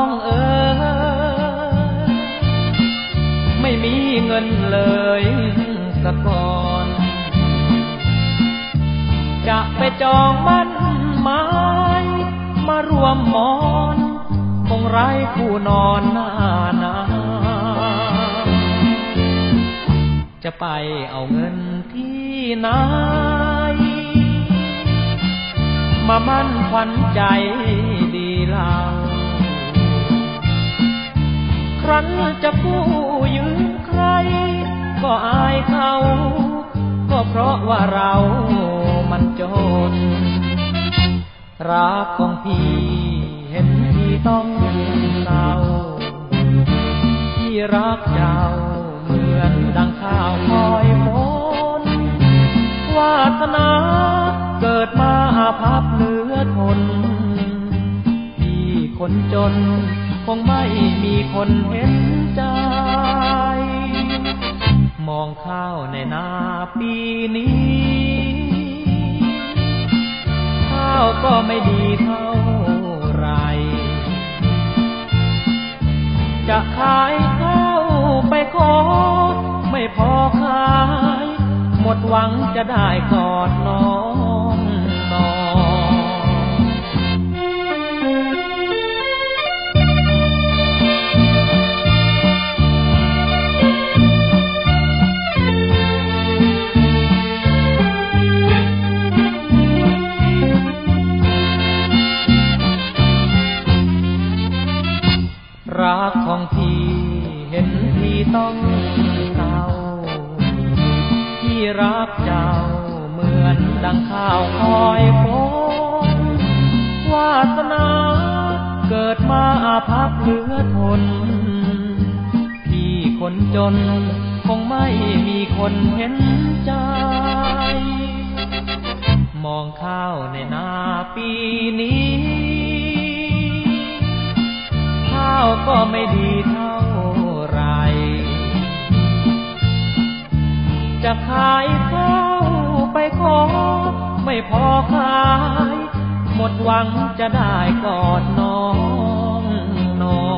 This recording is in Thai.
องเอ๋ไม่มีเงินเลยสักก่อน จะไปจองมั่นไม้มารวมมอนคงไร้ผู้นอนหน้านาจะไปเอาเงินที่ไหนมามั่นขวัญใจดีลา ฉันจะกู้ยืมใคร ก็อายเขา ก็เพราะว่าเรามันจน รักของพี่เห็นพี่ต้องเศร้าพี่รักเจ้าเหมือนดังข้าวคอยฝนวาสนาเกิดมาอาภัพเหลือทน พี่คนจน คงไม่มีคนเห็นใจ มองข้าวในนาปีนี้ ข้าวก็ไม่ดีเท่าไร จะขายข้าวไปขอ ไม่พอขาย หมดหวังจะได้กอดน้อง รักของพี่เห็นพี่ต้องเศร้าพี่รักเจ้าเหมือนดังข้าวคอยฝนวาสนาเกิดมาอาภัพเหลือทน พี่คนจนคงไม่มีคนเห็นใจ มองข้าวในนาปีน ไม่ดีเท่าไร จะขายข้าวไปขอ ไม่พอขาย หมดหวังจะได้กอดน้องน้อง